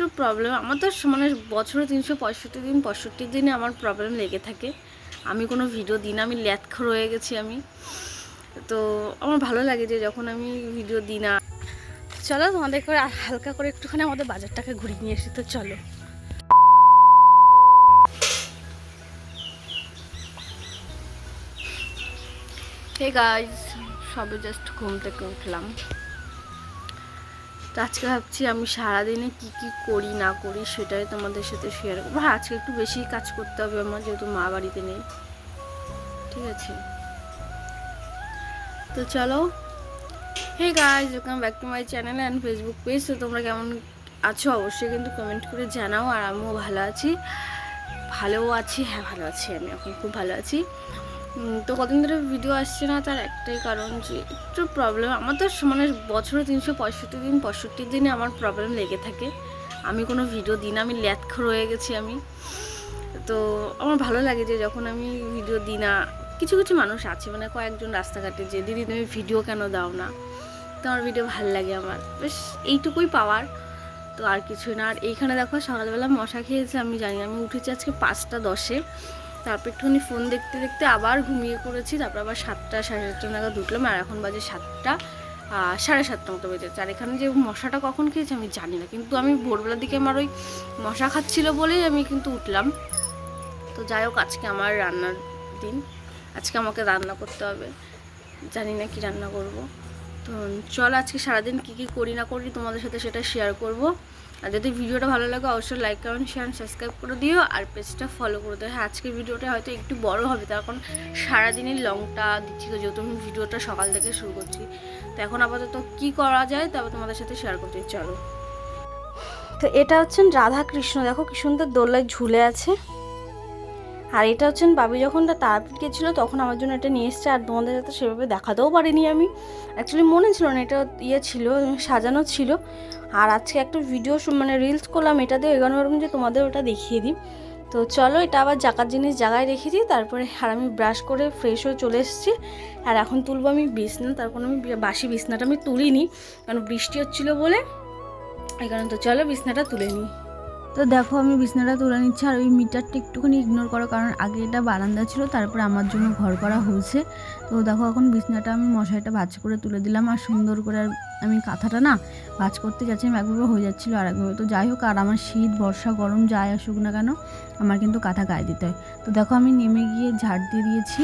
একটু প্রবলেম আমার তো মানে বছরে তিনশো পঁয়ষট্টি দিন, পঁয়ষট্টি দিনে আমার প্রবলেম লেগে থাকে। আমি কোনো ভিডিও দিন আমি ল্যাথখর হয়ে গেছি আমি। তো আমার ভালো লাগে যে যখন আমি ভিডিও দিই না। চলো তোমাদের করে হালকা করে একটুখানি আমাদের বাজারটাকে ঘুরিয়ে নিয়ে এসি তো চলো। হে গাইজ সবে জাস্ট ঘুম থেকে উঠলাম। তো আজকে ভাবছি আমি সারাদিনে কি কি করি, না করি সেটাই তোমাদের সাথে শেয়ার করব। হ্যাঁ আজকে একটু বেশি কাজ করতে হবে আমার, যেহেতু মা বাড়িতে নেই। ঠিক আছে? তো চলো। Hey guys welcome back to my channel and Facebook page তো তোমরা কেমন আছো? অবশ্যই কিন্তু কমেন্ট করে জানাও, আর আমিও ভালো আছি। ভালোও আছি হ্যাঁ ভালো আছি, আমি এখন খুব ভালো আছি। তো কদিন ধরে ভিডিও আসছে না, তার একটাই কারণ যে একটু প্রবলেম আমার তো মানে বছরে তিনশো পঁয়ষট্টি দিন, পঁয়ষট্টি দিনে আমার প্রবলেম লেগে থাকে। আমি কোনো ভিডিও দিই না, আমি ল্যাথখর রয়ে গেছি আমি। তো আমার ভালো লাগে যে যখন আমি ভিডিও দিই না, কিছু কিছু মানুষ আছে মানে কয়েকজন রাস্তাঘাটে যে, দিদি, তুমি ভিডিও কেন দাও না? তো আমার ভিডিও ভালো লাগে আমার। বেশ, এইটুকুই পাওয়ার, তো আর কিছুই না। আর এইখানে দেখো, সকালবেলা মশা খেয়েছে, আমি জানি। আমি উঠেছি আজকে পাঁচটা দশে। তারপর একটুখানি ফোন দেখতে দেখতে আবার ঘুমিয়ে পড়েছি। তারপর আবার সাতটা, সাড়ে সাতটা নাগাদ উঠলাম আর এখন বাজে সাতটা সাড়ে সাতটা মতো বেজেছে আর এখানে যে মশাটা কখন খেয়েছে আমি জানি না, কিন্তু আমি ভোরবেলার দিকে আমার ওই মশা খাচ্ছিল বলেই আমি কিন্তু উঠলাম। তো যাই হোক, আজকে আমার রান্নার দিন। আজকে আমাকে রান্না করতে হবে। জানি না কি রান্না করব। তো চল আজকে সারাদিন কী কী করি না করি তোমাদের সাথে সেটা শেয়ার করব। আর যদি ভিডিওটা ভালো লাগে, অবশ্যই লাইক কমেন্ট শেয়ার সাবস্ক্রাইব করে দিও। আর পেজটা ফলো করে দিও। হ্যাঁ আজকের ভিডিওটা হয়তো একটু বড় হবে, তার কারণ সারাদিনের লংটা দিচ্ছি যেহেতু আমি ভিডিওটা সকাল থেকে শুরু করছি। তো এখন আপাতত কি করা যায় তারপর তোমাদের সাথে শেয়ার করতে চলো। তো এটা হচ্ছেন রাধা কৃষ্ণ দেখো কি সুন্দর দোলায় ঝুলে আছে। আর এটা হচ্ছেন বাবি যখন তারাপীঠ গেছিল তখন আমার জন্য এটা নিয়ে এসছে, আর তোমাদের সাথে সেভাবে দেখাতেও পারিনি আমি। অ্যাকচুয়ালি মনে ছিল না, এটা ইয়ে ছিল, সাজানো ছিল। আর আজকে একটা ভিডিও মানে রিলস করলাম, এটা দিয়ে এগানো যে তোমাদের ওটা দেখিয়ে দিই। তো চলো, এটা আবার জাকার জিনিস জায়গায় রেখে দিই, তারপরে আর আমি ব্রাশ করে ফ্রেশ হয়ে চলে এসেছি। আর এখন তুলবো আমি বিছনা, তারপর আমি বাসি বিছনাটা আমি তুলিনি, কারণ বৃষ্টি হচ্ছিল বলে। এই কারণে তো চলো বিছনাটা তুলে নিই। তো দেখো আমি বিছনাটা তুলে নিচ্ছি আর ওই মিটারটা একটুখানি ইগনোর করো, কারণ আগে এটা বারান্দা ছিল, তারপরে আমার জন্য ঘর করা হয়েছে। তো দেখো এখন বিছনাটা আমি মশাইটা ভাজ করে তুলে দিলাম আর সুন্দর করে আর আমি কাঁথাটা না ভাজ করতে যাচ্ছি আমি একবার হয়ে যাচ্ছিল আর একবার তো যাই হোক, আর আমার শীত, বর্ষা, গরম যাই আসুক না কেন, আমার কিন্তু কাঁথা গায়ে দিতে হয়। তো দেখো আমি নেমে গিয়ে ঝাড় দিয়ে দিয়েছি।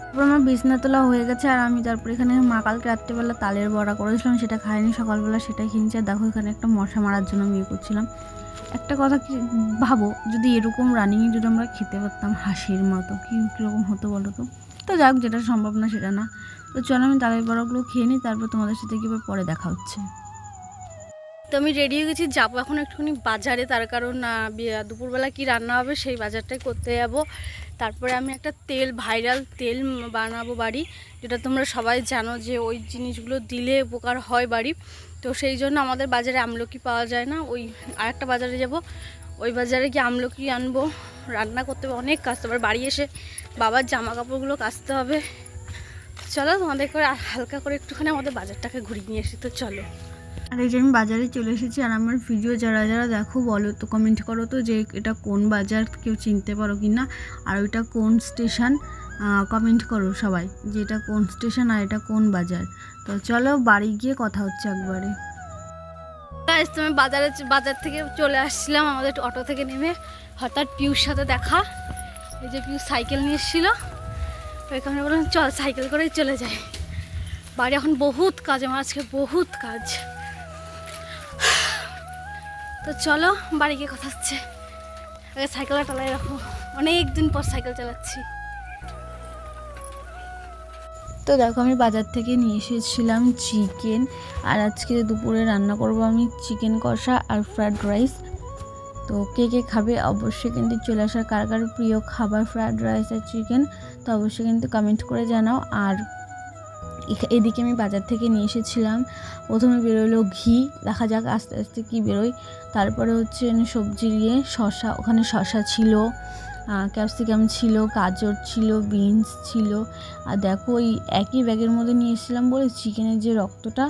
তারপর আমার বিছনা তোলা হয়ে গেছে আর আমি তারপরে এখানে, মা কালকে রাত্রেবেলা তালের বড়া করেছিলাম, সেটা খাইনি, সকালবেলা সেটাই কিনছি। দেখো এখানে একটা মশা মারার জন্য আমি ইয়ে করছিলাম। একটা কথা কি ভাবো, যদি এরকম রানিংয়ে যদি আমরা খেতে পারতাম হাসির মতো, কি কীরকম হতো বলো তো? তো যাক যেটা সম্ভব না সেটা না। তো চলো আমি তালের বড়াগুলো খেয়ে নিই, তারপর তোমাদের সাথে কীভাবে পরে দেখা হচ্ছে। তো আমি রেডি হয়ে গেছি, যাব এখন একটুখানি বাজারে। তার কারণ দুপুরবেলা কি রান্না হবে সেই বাজারটাই করতে যাব। তারপরে আমি একটা তেল, ভাইরাল তেল বানাবো বাড়ি, যেটা তোমরা সবাই জানো যে ওই জিনিসগুলো দিলে উপকার হয় বাড়ি। তো সেই জন্য আমাদের বাজারে আমলকি পাওয়া যায় না। ওই আরেকটা বাজারে যাব। ওই বাজারে গিয়ে আমলকি আনব, রান্না করতে হবে, অনেক কাজ। তারপর বাড়ি এসে বাবার জামা কাপড়গুলো কাচতে হবে। চলো তোমাদের করে হালকা করে একটুখানি আমাদের বাজারটাকে ঘুরিয়ে নিয়ে এসি তো চলো। আর এই যে আমি বাজারে চলে এসেছি, আর আমার ভিডিও যারা যারা দেখো, বলো তো কমেন্ট করো তো যে এটা কোন বাজার কেউ চিনতে পারো কি না। আর ওইটা কোন স্টেশন কমেন্ট করো সবাই যে এটা কোন স্টেশন আর এটা কোন বাজার। তো চলো বাড়ি গিয়ে কথা হচ্ছে একবারে। তুমি বাজারে বাজার থেকে চলে আসছিলাম, আমাদের অটো থেকে নেমে। হঠাৎ পিউর সাথে দেখা। এই যে পিউ সাইকেল নিয়ে এসেছিল। ওইখানে বললাম, চল সাইকেল করেই চলে যাই। বাড়ি এখন বহুত কাজ, আমার আজকে বহুত কাজ। তো চলো, বাড়ি গিয়ে কথা হচ্ছে। আগে সাইকেলটা টালাই রাখো। অনেক দিন পর সাইকেল চালাচ্ছি। তো দেখো আমি বাজার থেকে নিয়ে এসেছিলাম চিকেন। আর আজকে দুপুরে রান্না করব আমি চিকেন কষা আর ফ্রায়েড রাইস তো কে কে খাবে অবশ্যই কিন্তু চলে আসার কার কার প্রিয় খাবার ফ্রায়েড রাইস আর চিকেন তো অবশ্যই কিন্তু কমেন্ট করে জানাও। আর এদিকে আমি বাজার থেকে নিয়ে এসেছিলাম। প্রথমে বেরোলো ঘি, দেখা যাক আস্তে আস্তে কী বেরোয়। তারপরে হচ্ছে সবজি দিয়ে শশা ওখানে শশা ছিল। ক্যাপসিকাম ছিল, গাজর ছিল বিনস ছিল। আর দেখো, ওই একই ব্যাগের মধ্যে নিয়ে এসেছিলাম বলে চিকেনের যে রক্তটা,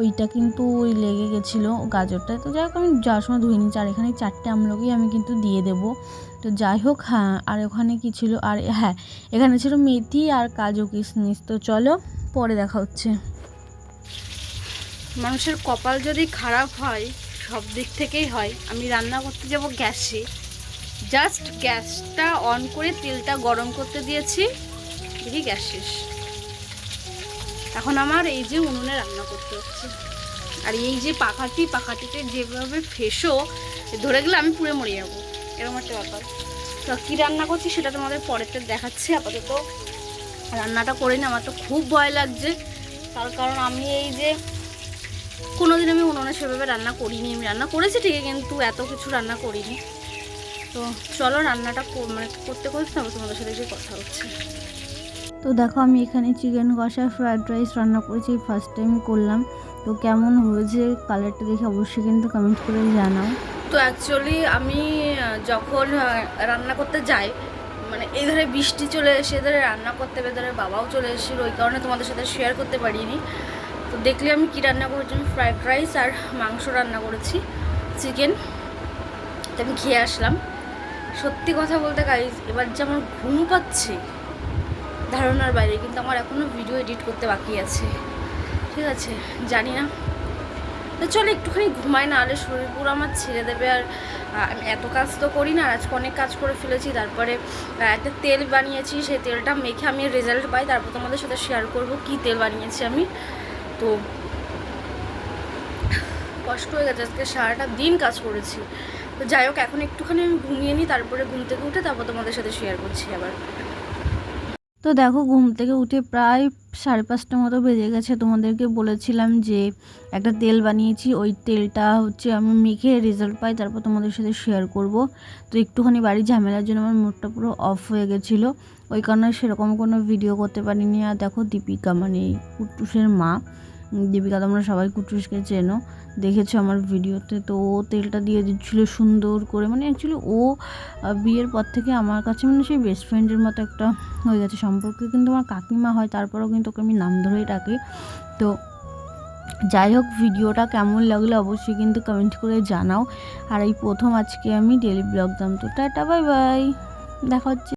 ওইটা কিন্তু ওই লেগে গেছিল গাজরটা তো যাই হোক, আমি যাওয়ার সময় ধুয়ে নিচ্ছি আর এখানে চারটে আমলকি আমি কিন্তু দিয়ে দেবো। তো যাই হোক হ্যাঁ আর ওখানে কি ছিল? আর হ্যাঁ এখানে ছিল মেথি আর কাজু কিশমিশ। তো চলো, পরে দেখা হচ্ছে। মানুষের কপাল যদি খারাপ হয়, সব দিক থেকেই হয়। আমি রান্না করতে যাব গ্যাসে। জাস্ট গ্যাসটা অন করে তেলটা গরম করতে দিয়েছি। দেখি গ্যাস শেষ। এখন আমার এই যে উনুনে রান্না করতে হচ্ছে। আর এই যে পাখাটি, পাখাটিতে যেভাবে ফেসো, ধরে গেলে আমি পুড়ে মরে যাব। এরকম একটা ব্যাপার। তো কী রান্না করছি সেটা তোমাদের পরেরটা দেখাচ্ছি। আপাতত রান্নাটা করে নিই। আমার তো খুব ভয় লাগছে। তার কারণ আমি এই যে কোনোদিন আমি উনুনে সেভাবে রান্না করিনি। আমি রান্না করেছি ঠিকই, কিন্তু এত কিছু রান্না করিনি। তো চলো রান্নাটা মানে করতে করতে তারপর তোমাদের সাথে যে কথা হচ্ছে। তো দেখো আমি এখানে চিকেন কষা ফ্রায়েড রাইস রান্না করেছি ফার্স্ট টাইম করলাম। তো কেমন হয়েছে কালারটা দেখে অবশ্যই কিন্তু কমেন্ট করে জানাও। তো অ্যাকচুয়ালি আমি যখন রান্না করতে যাই মানে এই ধারে বৃষ্টি চলে এসে এধারে রান্না করতে হবে এধারে বাবাও চলে এসেছিল ওই কারণে তোমাদের সাথে শেয়ার করতে পারিনি। তো দেখলে আমি কি রান্না করেছি আমি ফ্রাইড রাইস আর মাংস রান্না করেছি চিকেন তো আমি খেয়ে আসলাম। সত্যি কথা বলতে গাইজ এবার যে আমার ঘুম পাচ্ছে, ধারণার বাইরে, কিন্তু আমার এখনও ভিডিও এডিট করতে বাকি আছে। ঠিক আছে, জানি না। তো চলো একটুখানি ঘুমাই না হলে শরীর পুরো আমার ছেড়ে দেবে। আর এত কাজ তো করি না আজকে অনেক কাজ করে ফেলেছি। তারপরে একটা তেল বানিয়েছি, সেই তেলটা মেখে আমি রেজাল্ট পাই। তারপর তোমাদের সাথে শেয়ার করব কি তেল বানিয়েছি আমি। তো, কষ্ট হয়ে গেছে, আজকে সারাটা দিন কাজ করেছি। তো যাই হোক, এখন একটুখানি আমি ঘুমিয়ে নিই, তারপরে ঘুম থেকে উঠে তারপর তোমাদের সাথে শেয়ার করছি আবার। তো দেখো, ঘুম থেকে উঠে প্রায় সাড়ে পাঁচটা মতো বেজে গেছে। তোমাদেরকে বলেছিলাম যে একটা তেল বানিয়েছি, ওই তেলটা হচ্ছে আমি মেখে রেজাল্ট পাই, তারপর তোমাদের সাথে শেয়ার করব। তো একটুখানি বাড়ির ঝামেলার জন্য আমার মুডটা পুরো অফ হয়ে গেছিল। ওই কারণে সেরকম কোনো ভিডিও করতে পারিনি। আর দেখো, দীপিকা মানে এই কুট্টুসের মা। দীপিকা তোমরা সবাই কুট্টুসকে চেনো, দেখেছ আমার ভিডিওতে, তো ও তেলটা দিয়ে দিচ্ছিল সুন্দর করে মানে অ্যাকচুয়ালি ও বিয়ের পর থেকে আমার কাছে মানে সেই বেস্ট ফ্রেন্ডের মতো একটা হয়ে গেছে সম্পর্কে। কিন্তু আমার কাকিমা হয়, তারপরেও কিন্তু ওকে আমি নাম ধরেই ডাকি। তো যাই হোক, ভিডিওটা কেমন লাগল অবশ্যই কিন্তু কমেন্ট করে জানাও। আর এই প্রথম আজকে আমি ডেলি ব্লগ দাম, তো টাটা বাই বাই দেখা হচ্ছে।